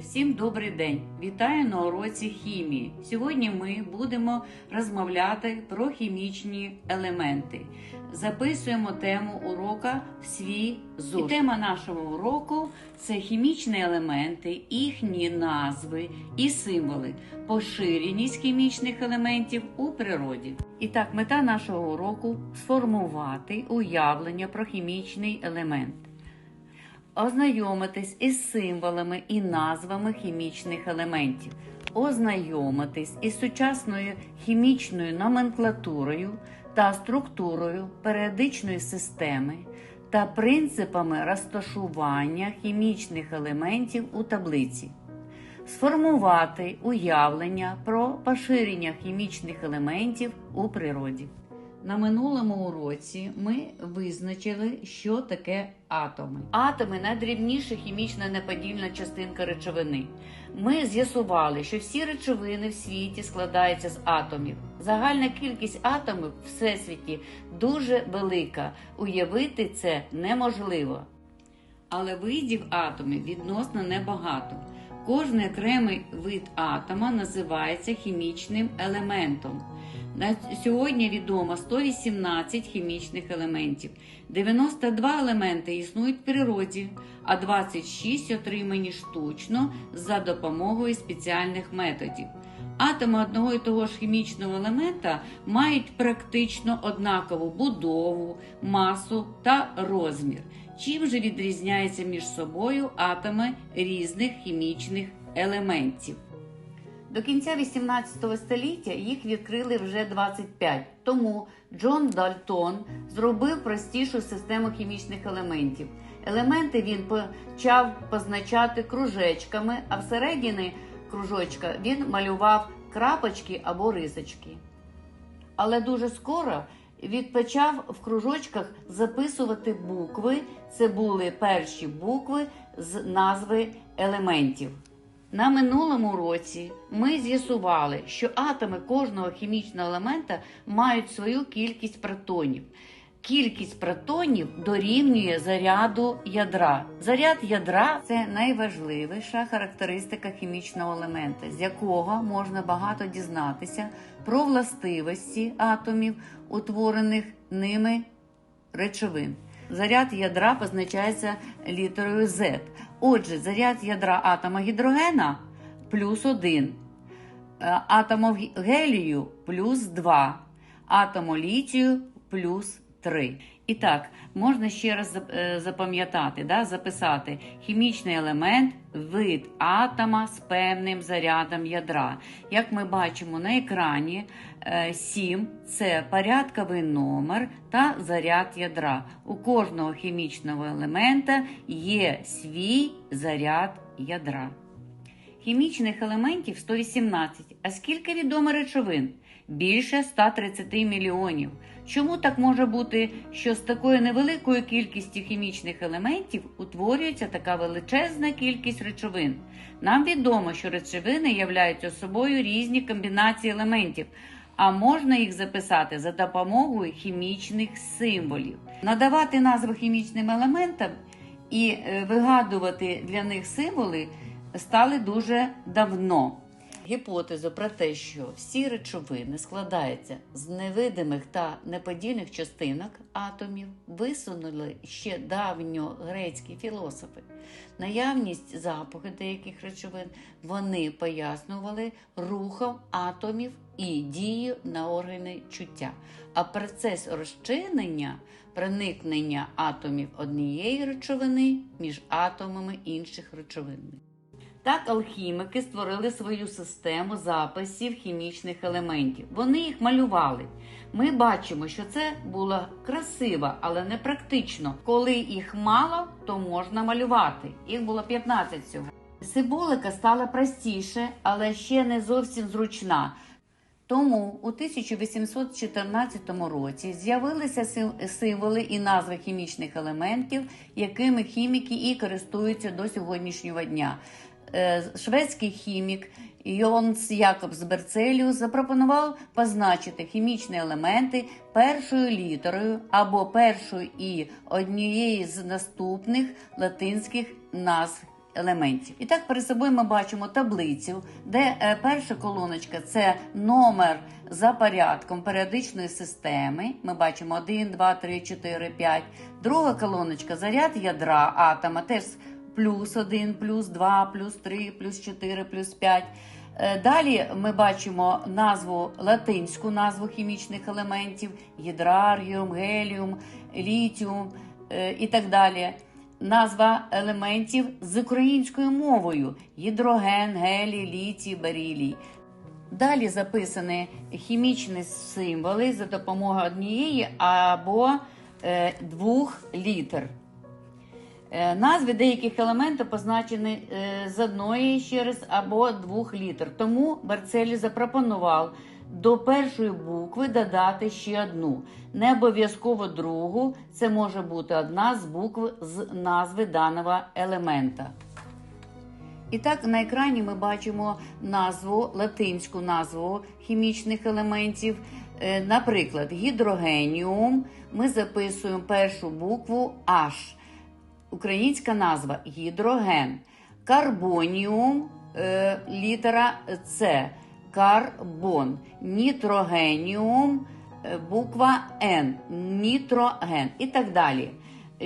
Всім добрий день! Вітаю на уроці хімії. Сьогодні ми будемо розмовляти про хімічні елементи. Записуємо тему урока в свій зошит. І тема нашого уроку це хімічні елементи, їхні назви і символи, поширеність хімічних елементів у природі. І так, мета нашого уроку сформувати уявлення про хімічний елемент ознайомитись із символами і назвами хімічних елементів, ознайомитись із сучасною хімічною номенклатурою та структурою періодичної системи та принципами розташування хімічних елементів у таблиці. Сформувати уявлення про поширення хімічних елементів у природі. На минулому уроці ми визначили, що таке атоми. Атоми найдрібніша хімічна неподільна частинка речовини. Ми з'ясували, що всі речовини в світі складаються з атомів. Загальна кількість атомів в всесвіті дуже велика. Уявити це неможливо. Але видів атомів відносно небагато. Кожний окремий вид атома називається хімічним елементом. На сьогодні відомо 118 хімічних елементів. 92 елементи існують в природі, а 26 отримані штучно за допомогою спеціальних методів. Атоми одного і того ж хімічного елемента мають практично однакову будову, масу та розмір. Чим же відрізняються між собою атоми різних хімічних елементів? До кінця 18 століття їх відкрили вже 25. Тому Джон Дальтон зробив простішу систему хімічних елементів. Елементи він почав позначати кружечками, а всередині кружочка він малював крапочки або рисочки. Але дуже скоро він почав в кружочках записувати букви. Це були перші букви з назви елементів. На минулому році ми з'ясували, що атоми кожного хімічного елемента мають свою кількість протонів. Кількість протонів дорівнює заряду ядра. Заряд ядра це найважливіша характеристика хімічного елемента, з якого можна багато дізнатися про властивості атомів, утворених ними речовин. Заряд ядра позначається літерою Z. Отже, заряд ядра атома гідрогена плюс 1, атому гелію плюс 2, атому літію плюс 3. І так, можна ще раз запам'ятати, да, записати хімічний елемент, вид атома з певним зарядом ядра. Як ми бачимо на екрані, 7 це порядковий номер та заряд ядра. У кожного хімічного елемента є свій заряд ядра. Хімічних елементів 118. А скільки відомо речовин? Більше 130 мільйонів. Чому так може бути, що з такою невеликою кількістю хімічних елементів утворюється така величезна кількість речовин? Нам відомо, що речовини являють собою різні комбінації елементів, а можна їх записати за допомогою хімічних символів. Надавати назви хімічним елементам і вигадувати для них символи стали дуже давно. Гіпотезу про те, що всі речовини складаються з невидимих та неподільних частинок атомів, висунули ще давньогрецькі філософи. Наявність запаху деяких речовин вони пояснювали рухом атомів і дією на органи чуття. А процес розчинення, проникнення атомів однієї речовини між атомами інших речовин. Так алхімики створили свою систему записів хімічних елементів. Вони їх малювали. Ми бачимо, що це було красиво, але не практично. Коли їх мало, то можна малювати. Їх було 15 всього. Символика стала простіше, але ще не зовсім зручна. Тому у 1814 році з'явилися символи і назви хімічних елементів, якими хіміки і користуються до сьогоднішнього дня. Шведський хімік Йонс Якобс Берцеліус запропонував позначити хімічні елементи першою літерою або першою і однієї з наступних латинських назв елементів. І так перед собою ми бачимо таблицю, де е, перша колоночка це номер за порядком періодичної системи. Ми бачимо 1, 2, 3, 4, 5. Друга колоночка заряд ядра атома, теж плюс 1, плюс 2, плюс 3, плюс 4, плюс 5. Е, Далі ми бачимо назву латинську назву хімічних елементів: гідраргіум, геліум, літіум е, і так далі. Назва елементів з українською мовою: гідроген, гелій, літій, берілій. Далі записані хімічні символи за допомогою однієї або е, двох літер. Е, Назви деяких елементів позначені е, з одної ще раз або двох літер. Тому Барцелі запропонував до першої букви додати ще одну. Не обов'язково другу. Це може бути одна з букв з назви даного елемента. І так на екрані ми бачимо назву, латинську назву хімічних елементів. Е, Наприклад, гідрогеніум. Ми записуємо першу букву H. Українська назва гідроген. Карбоніум е, літера С. Карбон. Нітрогеніум е, буква Н. Нітроген. І так далі.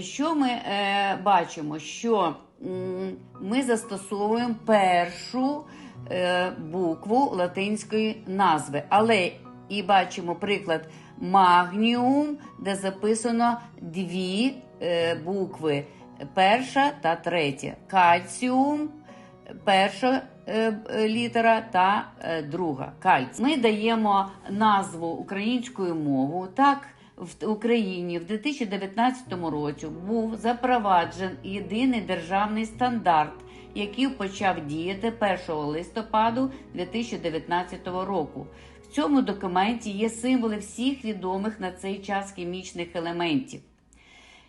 Що ми е, бачимо? Що м, ми застосовуємо першу е, букву латинської назви, але і бачимо приклад магніум, де записано дві е, букви: перша та третя. Кальціум, перша е, е, літера та е, друга. Кальцій. Ми даємо назву українською мовою. Так, в Україні в 2019 році був запроваджений єдиний державний стандарт, який почав діяти 1 листопаду 2019 року. В цьому документі є символи всіх відомих на цей час хімічних елементів.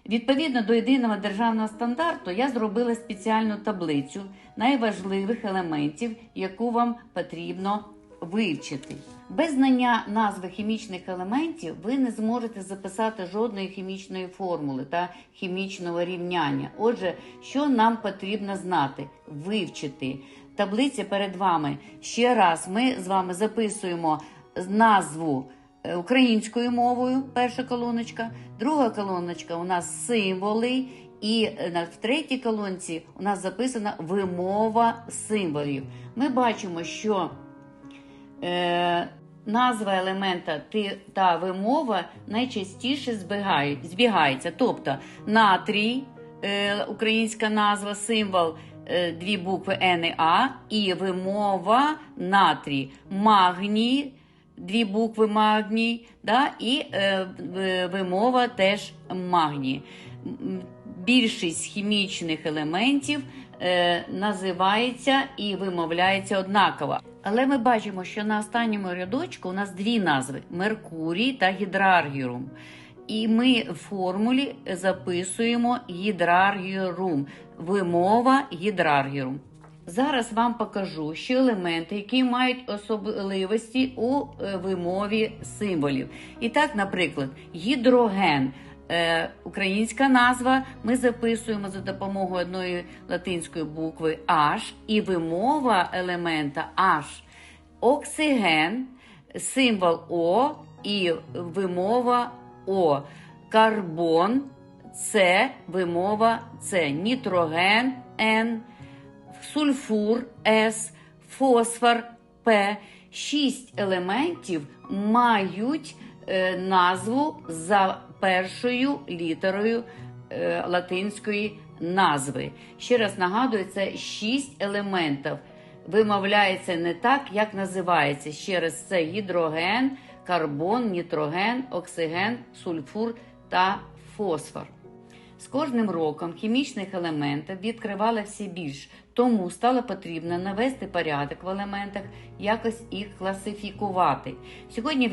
Відповідно до єдиного державного стандарту, я зробила спеціальну таблицю найважливих елементів, яку вам потрібно вивчити. Без знання назви хімічних елементів ви не зможете записати жодної хімічної формули та хімічного рівняння. Отже, що нам потрібно знати? Вивчити. Таблиця перед вами. Ще раз ми з вами записуємо назву українською мовою, перша колоночка, друга колоночка у нас символи, і е, в третій колонці у нас записана вимова символів. Ми бачимо, що е, назва елемента та вимова найчастіше збігають, збігаються. Тобто натрій, е, українська назва, символ, е, дві букви Н і А, і вимова натрій, магній. Дві букви магній, да, і е, вимова теж магній. Більшість хімічних елементів е, називається і вимовляється однаково. Але ми бачимо, що на останньому рядочку у нас дві назви: Меркурій та гідраргірум. І ми в формулі записуємо гідраргірум, вимова гідраргірум. Зараз вам покажу, що елементи, які мають особливості у е, вимові символів. І так, наприклад, гідроген. Е, українська назва ми записуємо за допомогою одної латинської букви H і вимова елемента H. Оксиген, символ О і вимова О. Карбон С, вимова С. Нітроген Н сульфур С, фосфор П. Шість елементів мають е, назву за першою літерою е, латинської назви. Ще раз нагадую, це шість елементів. Вимовляється не так, як називається. Ще раз це гідроген, карбон, нітроген, оксиген, сульфур та фосфор. З кожним роком хімічних елементів відкривали все більш, тому стало потрібно навести порядок в елементах, якось їх класифікувати. Сьогодні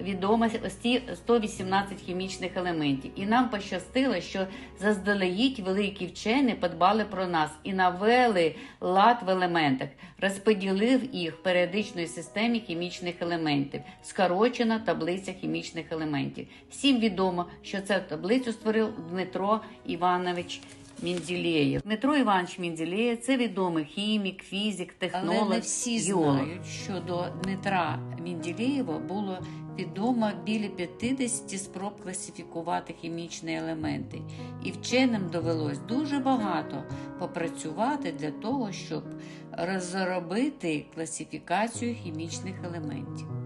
відомо, ось 118 хімічних елементів, і нам пощастило, що заздалегідь великі вчені подбали про нас і навели лад в елементах, розподілив їх в періодичної системі хімічних елементів, скорочена таблиця хімічних елементів. Всім відомо, що цю таблицю створив Дмитро Іванович Менделєєв. Дмитро Іванович Менделєєв – це відомий хімік, фізик, технолог, Але не всі геолог. знають, що до Дмитра Мінділєєва було відомо біля 50 спроб класифікувати хімічні елементи, і вченим довелось дуже багато попрацювати для того, щоб розробити класифікацію хімічних елементів.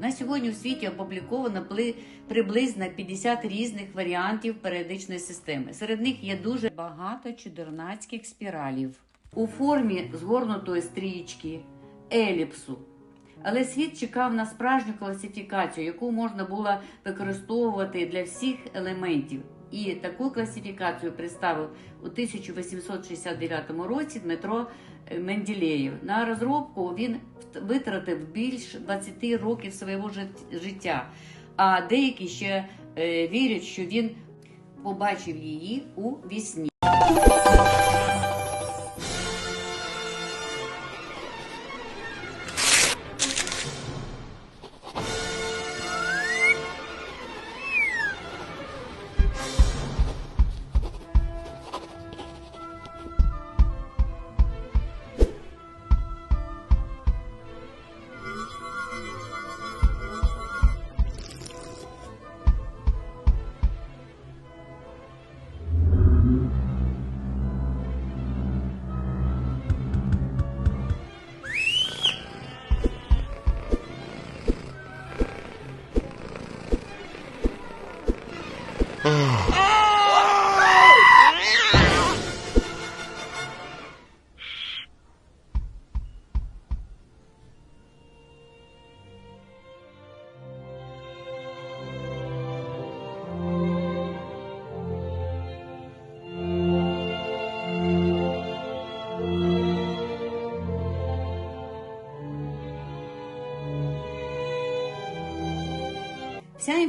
На сьогодні у світі опубліковано приблизно 50 різних варіантів періодичної системи. Серед них є дуже Багато чудернацьких спіралів. у формі згорнутої стрічки, еліпсу. Але світ чекав на справжню класифікацію, яку можна було використовувати для всіх елементів. І таку класифікацію представив у 1869 році Дмитро Менделєєв. На розробку він витратив більш 20 років свого життя, а деякі ще е, вірять, що він побачив її у вісні.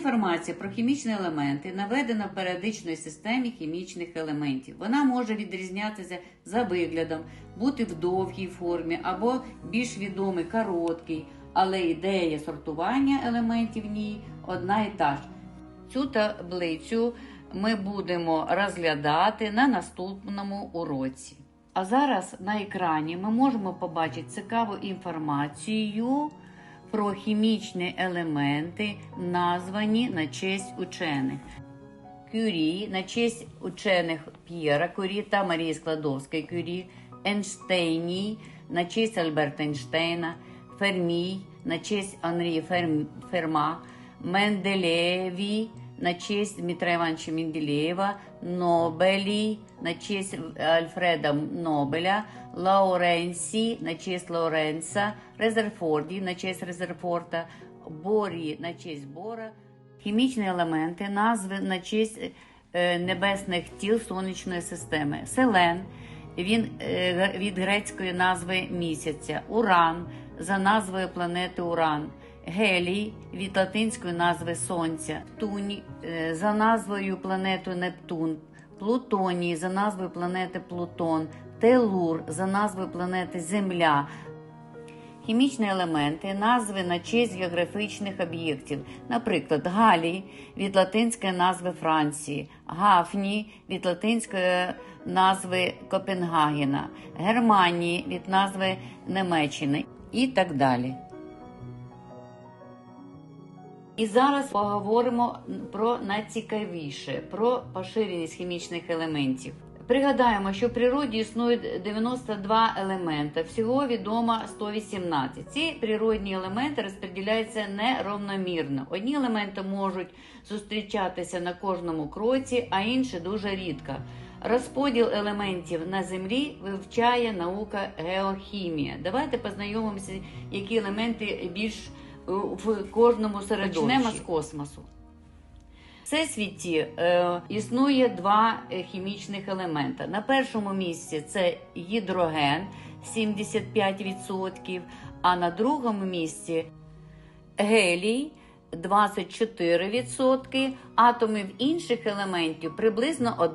Інформація про хімічні елементи наведена в періодичній системі хімічних елементів. Вона може відрізнятися за виглядом, бути в довгій формі або більш відомий короткий, але ідея сортування елементів в ній одна і та ж. Цю таблицю ми будемо розглядати на наступному уроці. А зараз на екрані ми можемо побачити цікаву інформацію про хімічні елементи, названі на честь учених. Кюрі на честь учених П'єра Кюрі та Марії Складовської Кюрі, Ейнштейній на честь Альберта Ейнштейна, Фермій на честь Анрі Ферма, Менделєві на честь Дмитра Івановича Менделєєва, Нобелі на честь Альфреда Нобеля, Лауренсі на честь Лауренса, Резерфорді на честь Резерфорта, Борі на честь Бора. Хімічні елементи, назви на честь е, небесних тіл сонячної системи. Селен він е, від грецької назви місяця, Уран за назвою планети Уран, Гелій від латинської назви Сонця, Тунь е, за назвою планети Нептун, Плутоній за назвою планети Плутон, Телур за назвою планети Земля, Хімічні елементи, назви на честь географічних об'єктів, наприклад, Галій від латинської назви Франції, Гафні від латинської назви Копенгагена, Германії від назви Німеччини і так далі. І зараз поговоримо про найцікавіше про поширеність хімічних елементів. Пригадаємо, що в природі існує 92 елемента, всього відомо 118. Ці природні елементи розподіляються неравномірно. Одні елементи можуть зустрічатися на кожному кроці, а інші дуже рідко. Розподіл елементів на землі вивчає наука геохімія. Давайте познайомимося, які елементи більш в кожному середовищі. З космосу. В Всесвіті е, існує два е, хімічних елемента. На першому місці це гідроген 75%, а на другому місці гелій 24%, атомів інших елементів приблизно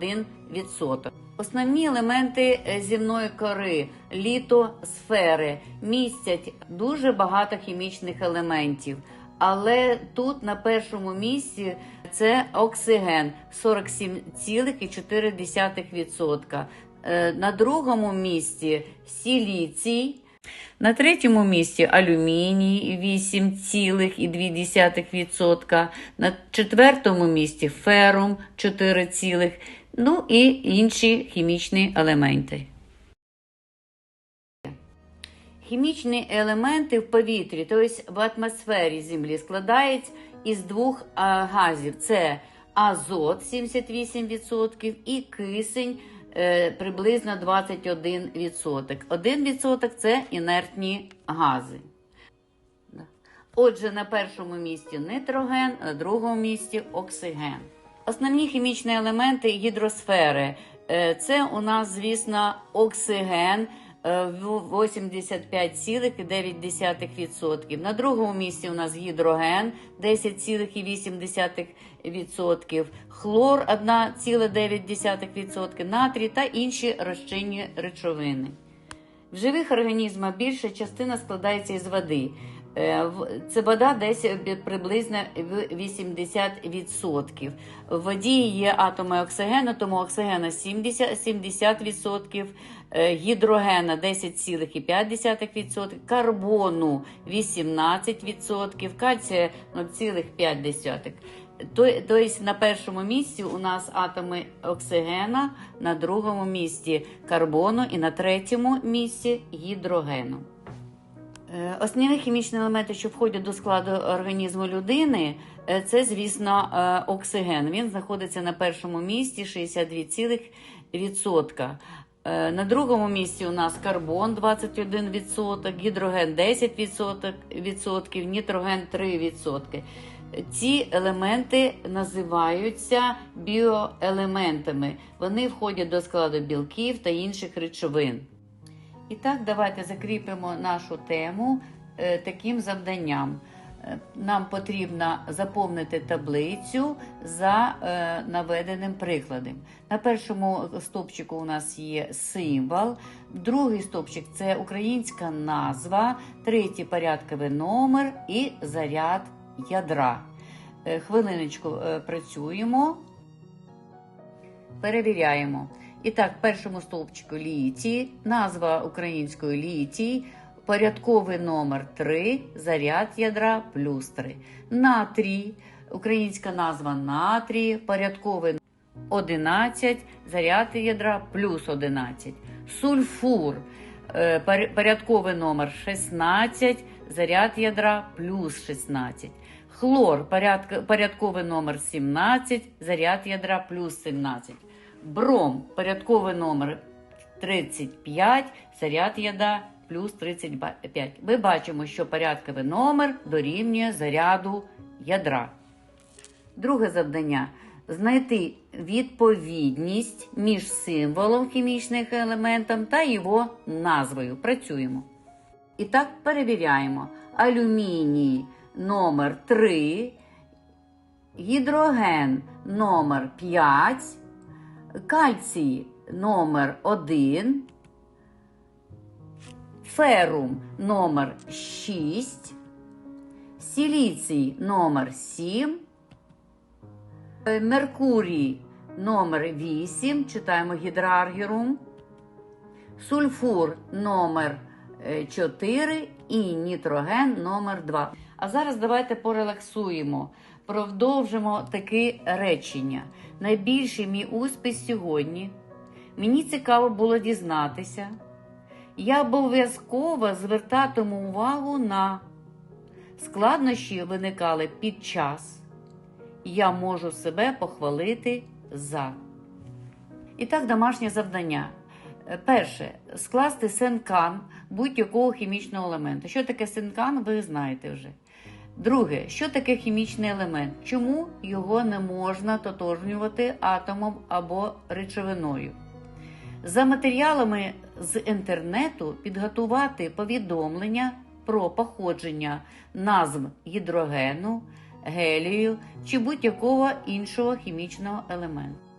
1%. Основні елементи е, земної кори, літосфери, містять дуже багато хімічних елементів. Але тут на першому місці це оксиген 47,4%. Е, На другому місці сіліцій. На третьому місці алюміній 8,2%. На четвертому місці ферум 4, ну і інші хімічні елементи. Хімічні елементи в повітрі, тобто в атмосфері Землі, складають із двох газів: це азот 78% і кисень приблизно 21%. 1% це інертні гази. Отже, на першому місці нитроген, на другому місці оксиген. Основні хімічні елементи гідросфери. Е, Це у нас, звісно, оксиген е, 85,9%. На другому місці у нас гідроген 10,8%, хлор 1,9%, натрій та інші розчинні речовини. В живих організмах більша частина складається із води. Е, Це вода десь приблизно в 80%. В воді є атоми оксигену, тому оксигена 70%, 70% е, гідрогена 10,5%, карбону 18%, кальція 0,5%. То- Тобто на першому місці у нас атоми оксигена, на другому місці карбону і на третьому місці гідрогену. Е, Основні хімічні елементи, що входять до складу організму людини, е, це, звісно, е, оксиген. Він знаходиться на першому місці 62%. Е, На другому місці у нас карбон 21%, гідроген 10%, нітроген 3%. Ці елементи називаються біоелементами. Вони входять до складу білків та інших речовин. І так, давайте закріпимо нашу тему е, таким завданням. Е, Нам потрібно заповнити таблицю за е, наведеним прикладом. На першому стовпчику у нас є символ, другий стовпчик це українська назва, третій порядковий номер і заряд ядра. Хвилиночку працюємо. Перевіряємо. І так, в першому стовпчику літій, назва української літій, порядковий номер 3, заряд ядра плюс 3. Натрій, українська назва натрій, порядковий 11, заряд ядра плюс 11. Сульфур, е, порядковий номер 16, заряд ядра плюс 16. Хлор, порядковий номер 17, заряд ядра плюс 17. Бром, порядковий номер 35, заряд ядра плюс 35. Ми бачимо, що порядковий номер дорівнює заряду ядра. Друге завдання знайти відповідність між символом хімічних елементів та його назвою. Працюємо. І так перевіряємо. Алюміній номер 3, гідроген номер 5, кальцій номер 1, ферум номер 6, сіліцій номер 7, е, Меркурій номер 8, читаємо гідраргірум, сульфур номер 4 і нітроген номер 2. А зараз давайте порелаксуємо, продовжимо таке речення. Найбільший мій успіх сьогодні. Мені цікаво було дізнатися. Я обов'язково звертатиму увагу на складнощі виникали під час. Я можу себе похвалити за. І так, домашнє завдання. Перше, скласти синкан будь-якого хімічного елементу. Що таке синкан, ви знаєте вже. Друге, що таке хімічний елемент? Чому його не можна тотожнювати атомом або речовиною? За матеріалами з інтернету підготувати повідомлення про походження назв гідрогену, гелію чи будь-якого іншого хімічного елементу.